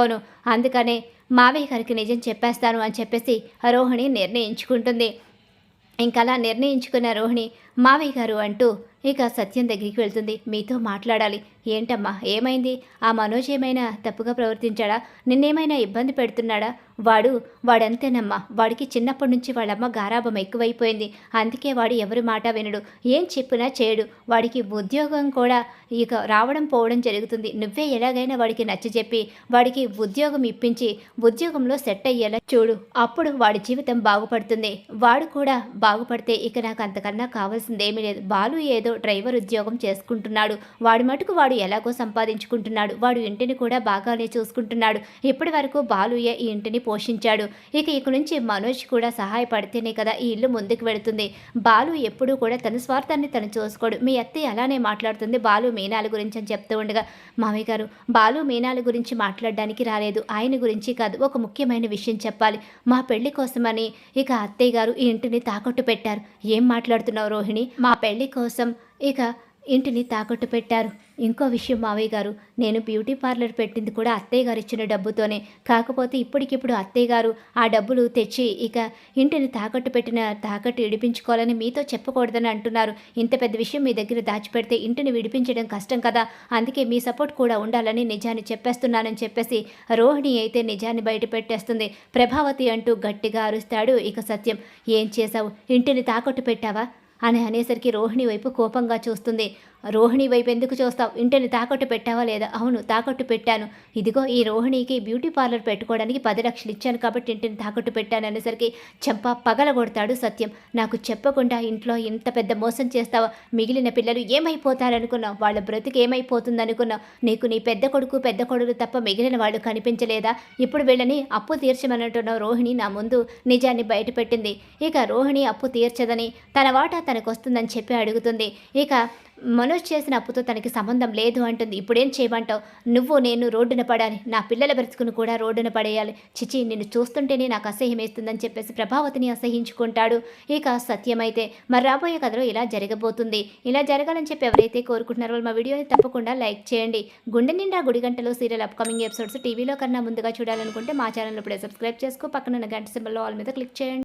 అవును అందుకనే మావయ్య గారికి నిజం చెప్పేస్తాను అని చెప్పేసి రోహిణి నిర్ణయించుకుంటుంది. ఇంకలా నిర్ణయించుకున్న రోహిణి మావయ్య గారు అంటూ ఇక సత్యం దగ్గరికి వెళ్తుంది. మీతో మాట్లాడాలి. ఏంటమ్మా ఏమైంది? ఆ మనోజ్ ఏమైనా తప్పుగా ప్రవర్తించాడా? నిన్నేమైనా ఇబ్బంది పెడుతున్నాడా? వాడు వాడంతేనమ్మా. వాడికి చిన్నప్పటి నుంచి వాళ్ళమ్మ గారాభం ఎక్కువైపోయింది. అందుకే వాడు ఎవరి మాట వినడు. ఏం చెప్పినా చేయడు. వాడికి ఉద్యోగం కూడా ఇక రావడం పోవడం జరుగుతుంది. నువ్వే ఎలాగైనా వాడికి నచ్చజెప్పి వాడికి ఉద్యోగం ఇప్పించి ఉద్యోగంలో సెట్ అయ్యేలా చూడు. అప్పుడు వాడి జీవితం బాగుపడుతుంది. వాడు కూడా బాగుపడితే ఇక నాకు అంతకన్నా కావాల్సింది ఏమీ లేదు. బాలు ఏదో డ్రైవర్ ఉద్యోగం చేసుకుంటున్నాడు. వాడి మటుకు వాడు ఎలాగో సంపాదించుకుంటున్నాడు. వాడు ఇంటిని కూడా బాగానే చూసుకుంటున్నాడు. ఇప్పటి వరకు బాలుయే ఈ ఇంటిని పోషించాడు. ఇక ఇక నుంచి మనోజ్ కూడా సహాయపడితేనే కదా ఈ ఇల్లు ముందుకు వెళుతుంది. బాలు ఎప్పుడూ కూడా తన స్వార్థాన్ని తను చూసుకోడు. మీ అత్తయ్య అలానే మాట్లాడుతుంది. బాలు మీనాల గురించి అని చెప్తూ ఉండగా మామయ్య గారు బాలు మీనాల గురించి మాట్లాడడానికి రాలేదు. ఆయన గురించి కాదు. ఒక ముఖ్యమైన విషయం చెప్పాలి. మా పెళ్ళి కోసమని ఇక అత్తయ్య గారు ఈ ఇంటిని తాకట్టు పెట్టారు. ఏం మాట్లాడుతున్నావు రోహిణి? మా పెళ్ళి కోసం ఇక ఇంటిని తాకట్టు పెట్టారు. ఇంకో విషయం మావయ్య గారు. నేను బ్యూటీ పార్లర్ పెట్టింది కూడా అత్తయ్య గారు ఇచ్చిన డబ్బుతోనే. కాకపోతే ఇప్పటికిప్పుడు అత్తయ్య గారు ఆ డబ్బులు తెచ్చి ఇక ఇంటిని తాకట్టు పెట్టిన తాకట్టు విడిపించుకోవాలని మీతో చెప్పకూడదని అంటున్నారు. ఇంత పెద్ద విషయం మీ దగ్గర దాచిపెడితే ఇంటిని విడిపించడం కష్టం కదా. అందుకే మీ సపోర్ట్ కూడా ఉండాలని నిజాన్ని చెప్పేస్తున్నానని చెప్పేసి రోహిణి అయితే నిజాన్ని బయట పెట్టేస్తుంది. ప్రభావతి అంటూ గట్టిగా అరుస్తాడు ఇక సత్యం. ఏం చేశావు? ఇంటిని తాకట్టు పెట్టావా? అని అనేసరికి రోహిణి వైపు కోపంగా చూస్తుంది. రోహిణి వైపు ఎందుకు చూస్తావు? ఇంటిని తాకట్టు పెట్టావా లేదా? అవును తాకట్టు పెట్టాను. ఇదిగో ఈ రోహిణికి బ్యూటీ పార్లర్ పెట్టుకోవడానికి పది లక్షలు ఇచ్చాను కాబట్టి ఇంటిని తాకట్టు పెట్టాను అనేసరికి చెంప పగలగొడతాడు సత్యం. నాకు చెప్పకుండా ఇంట్లో ఇంత పెద్ద మోసం చేస్తావా? మిగిలిన పిల్లలు ఏమైపోతారనుకున్నావు? వాళ్ళ బ్రతికి ఏమైపోతుందనుకున్నావు? నీకు నీ పెద్ద కొడుకు పెద్ద కొడుకు తప్ప మిగిలిన వాళ్ళు కనిపించలేదా? ఇప్పుడు వీళ్ళని అప్పు తీర్చమనంటున్నావు రోహిణి నా ముందు నిజాన్ని బయటపెట్టింది. ఇక రోహిణి అప్పు తీర్చదని తన వాటా తనకు వస్తుందని చెప్పి అడుగుతుంది. ఇక మనోజ్ చేసిన అప్పుతో తనకి సంబంధం లేదు అంటుంది. ఇప్పుడేం చేయమంటావు? నువ్వు నేను రోడ్డున పడాలి. నా పిల్లల బ్రతుకును కూడా రోడ్డున పడేయాలి. చిచి నిన్ను చూస్తుంటేనే నాకు అసహ్యం వేస్తుందని చెప్పేసి ప్రభావతిని అసహించుకుంటాడు. ఇక సత్యమైతే మరి రాబోయే కథలో ఇలా జరగబోతుంది. ఇలా జరగాలని చెప్పి ఎవరైతే కోరుకుంటున్నారో వాళ్ళు మా వీడియోని తప్పకుండా లైక్ చేయండి. గుండె నిండా గుడి గంటలో సీరియల్ అప్కమింగ్ ఎపిసోడ్స్ టీవీలో కన్నా ముందుగా చూడాలనుకుంటే మా ఛానల్ ఇప్పుడే సబ్స్క్రైబ్ చేసుకో. పక్కన గంట సింబల్లో ఆల్ మీద క్లిక్ చేయండి.